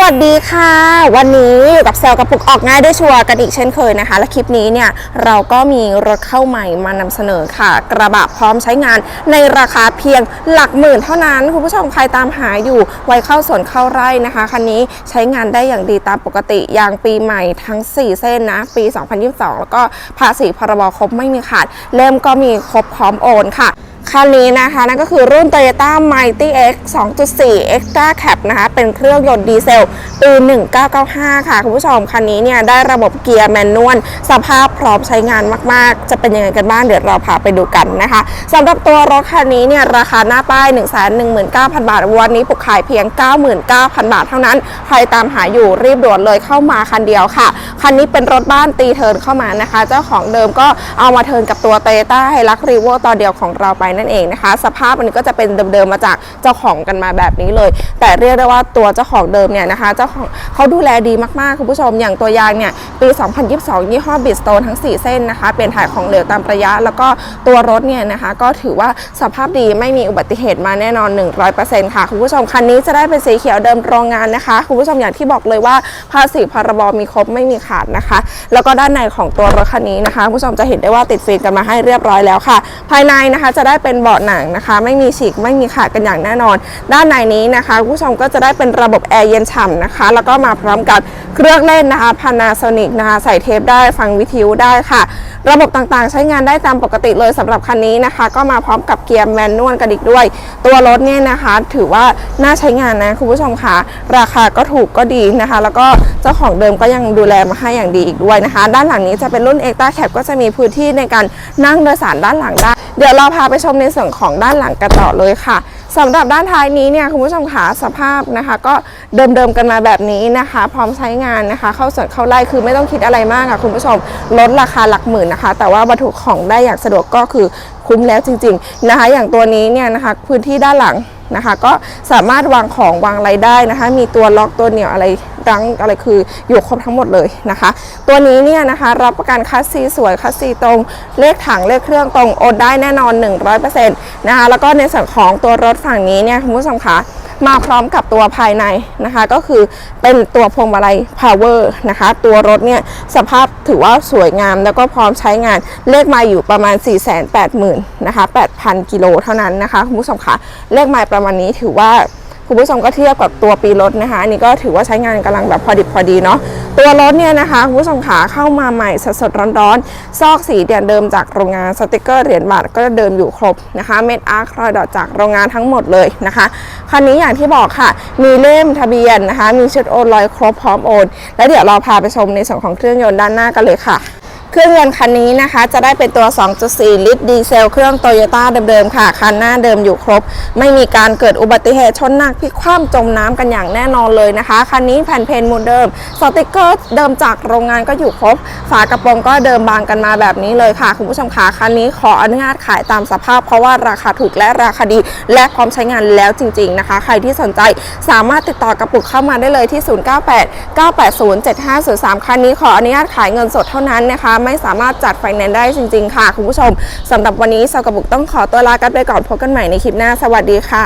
วัสดีค่ะ วันนี้อยู่กับเซลกระปุกออกง่ายด้วยชัวร์กันอีกเช่นเคยนะคะ และคลิปนี้เนี่ยเราก็มีรถเข้าใหม่มานำเสนอค่ะ กระบะพร้อมใช้งานในราคาเพียงหลักหมื่นเท่านั้น คุณผู้ชมใครตามหาอยู่ไว้เข้าสวนเข้าไร่นะคะคันนี้ใช้งานได้อย่างดีตามปกติยางปีใหม่ทั้ง 4 เส้นนะ ปี 2022 แล้วก็ภาษีพรบครบไม่มีขาดเล่มก็มีครบพร้อมโอนค่ะ คันนี้นะคะนั่นก็คือรุ่น Toyota Mighty X 2.4 Extra Cab นะคะเป็นเครื่องยนต์ดีเซลปี 1995 ค่ะ คุณผู้ชม คันนี้เนี่ยได้ระบบเกียร์แมนนวลสภาพพร้อมใช้งานมาก ๆ จะเป็นยังไงกันบ้างเดี๋ยวเราพาไปดูกันนะคะสำหรับตัวรถคันนี้เนี่ยราคาหน้าป้าย 119,000 บาท วันนี้ปุกขายเพียง 99,000 บาทเท่านั้น ใครตามหาอยู่รีบด่วนเลยเข้ามาคันเดียวค่ะ คันนี้เป็นรถบ้านตีเทิร์นเข้ามานะคะ เจ้าของเดิมก็เอามาเทิร์นกับตัว Toyota h i l u x r e v o ตอนเดียวของเราไปนั่นเองนะคะ สภาพมันก็จะเป็นเดิมๆมาจากเจ้าของกันมาแบบนี้เลย แต่เรียกได้ว่าตัวเจ้าของเดิมเนี่ยนะคะเจ้าของเขาดูแลดีมากๆคุณผู้ชมอย่างตัวยางเนี่ยปี 2022 ยี่ห้อบิสโตนทั้ง 4 เส้นนะคะ เป็นถ่ายของเหลวตามระยะ แล้วก็ตัวรถเนี่ยนะคะ ก็ถือว่าสภาพดีไม่มีอุบัติเหตุมาแน่นอน 100%ค่ะคุณผู้ชมคันนี้จะได้เป็นสีเขียวเดิมโรงงานนะคะคุณผู้ชมอย่างที่บอกเลยว่าภาษีพรบมีครบไม่มีขาดนะคะ แล้วก็ด้านในของตัวรถคันนี้นะคะคุณผู้ชมจะเห็นได้ว่าติดฟิล์มกันมาให้เรียบร้อยแล้วค่ะ ภายในนะคะจะได้เป็นเบาะหนังนะคะ ไม่มีฉีกไม่มีขาดกันอย่างแน่นอน ด้านในนี้นะคะคุณผู้ชมก็จะได้เป็นระบบแอร์เย็นฉ่ำนะคะ แล้วก็มาพร้อมกับเครื่องเล่นนะคะ Panasonic นะคะใส่เทปได้ฟังวิทยุได้ค่ะ ระบบต่างๆ ใช้งานได้ตามปกติเลยสำหรับคันนี้นะคะ ก็มาพร้อมกับเกียร์แมนนวลกันอีกด้วย ตัวรถเนี่ยนะคะ ถือว่าน่าใช้งานนะคุณผู้ชมค่ะ ราคาก็ถูกก็ดีนะคะ แล้วก็เจ้าของเดิมก็ยังดูแลมาให้อย่างดีอีกด้วยนะคะ ด้านหลังนี้จะเป็นรุ่น e x t r a Cab ก็จะมีพื้นที่ในการนั่งโดยสารด้านหลังได้ เดี๋ยวเราพาไปชมในส่วนของด้านหลังกันต่อเลยค่ะสำหรับด้านท้ายนี้เนี่ยคุณผู้ชมขาสภาพนะคะ ก็เดิมๆกันมาแบบนี้นะคะ พร้อมใช้งานนะคะ เข้าสวนเข้าไร่คือไม่ต้องคิดอะไรมากค่ะคุณผู้ชมลดราคาหลักหมื่นนะคะ แต่ว่าบรรทุกของได้อย่างสะดวกก็คือคุ้มแล้วจริง ๆนะคะ อย่างตัวนี้เนี่ยนะคะพื้นที่ด้านหลัง นะคะ ก็สามารถวางของวางอะไรได้นะคะ มีตัวล็อกตัวเหนี่ยวอะไรรั้งอะไรคืออยู่ครบทั้งหมดเลยนะคะ ตัวนี้เนี่ยนะคะรับประกันคัสซีสวยคัสซีตรงเลขถังเลขเครื่องตรงโอนได้แน่นอน 100%นะคะแล้วก็ในส่วนของตัวรถฝั่งนี้เนี่ยคุณผู้ชมคะ มาพร้อมกับตัวภายในนะคะ ก็คือเป็นตัวพวงมาลัย power นะคะ ตัวรถเนี่ยสภาพถือว่าสวยงามแล้วก็พร้อมใช้งานเลขไมาอยู่ประมาณ 480,000นะคะ8,000 กิโลเท่านั้นนะคะคุณผู้ชมคะเลขไมาประมาณนี้ถือว่าคุณผู้ชมก็เทียบกับตัวปีรถนะคะอันนี้ก็ถือว่าใช้งานกำลังแบบพอดิบพอดีเนาะ ตัวรถเนี่ยนะคะคุณผู้ชมขาเข้ามาใหม่สดๆร้อนๆ ซอกสีเดียนเดิมจากโรงงานสติกเกอร์เหรียญบาทก็เดิมอยู่ครบนะคะเม็ดอาร์ครอยดอทจากโรงงานทั้งหมดเลยนะคะคันนี้อย่างที่บอกค่ะ มีเล่มทะเบียนนะคะ มีชุดโอนลอยครบพร้อมโอน แล้วเดี๋ยวเราพาไปชมในส่วนของเครื่องยนต์ด้านหน้ากันเลยค่ะ เครื่องยนต์คันนี้นะคะ จะได้เป็นตัว 2.4 ลิตรดีเซลเครื่องโตโยต้าเดิมๆค่ะ คันหน้าเดิมอยู่ครบ ไม่มีการเกิดอุบัติเหตุชนหนักพลิกคว่ำจมน้ำกันอย่างแน่นอนเลยนะคะ คันนี้แผ่นเพนมูลเดิม สติกเกอร์เดิมจากโรงงานก็อยู่ครบ ฝากระโปรงก็เดิมบางกันมาแบบนี้เลยค่ะ คุณผู้ชมคะคันนี้ขออนุญาตขายตามสภาพ เพราะว่าราคาถูกและราคาดี และพร้อมใช้งานแล้วจริง ๆนะคะ ใครที่สนใจสามารถติดต่อกระปุกเข้ามาได้เลยที่ 098 980 7503 คันนี้ขออนุญาตขายเงินสดเท่านั้นนะคะไม่สามารถจัดไฟแนนซ์ได้จริง ๆ ค่ะ คุณผู้ชมสำหรับวันนี้สาวกระปุกต้องขอตัวลากันไปก่อนพบกันใหม่ในคลิปหน้าสวัสดีค่ะ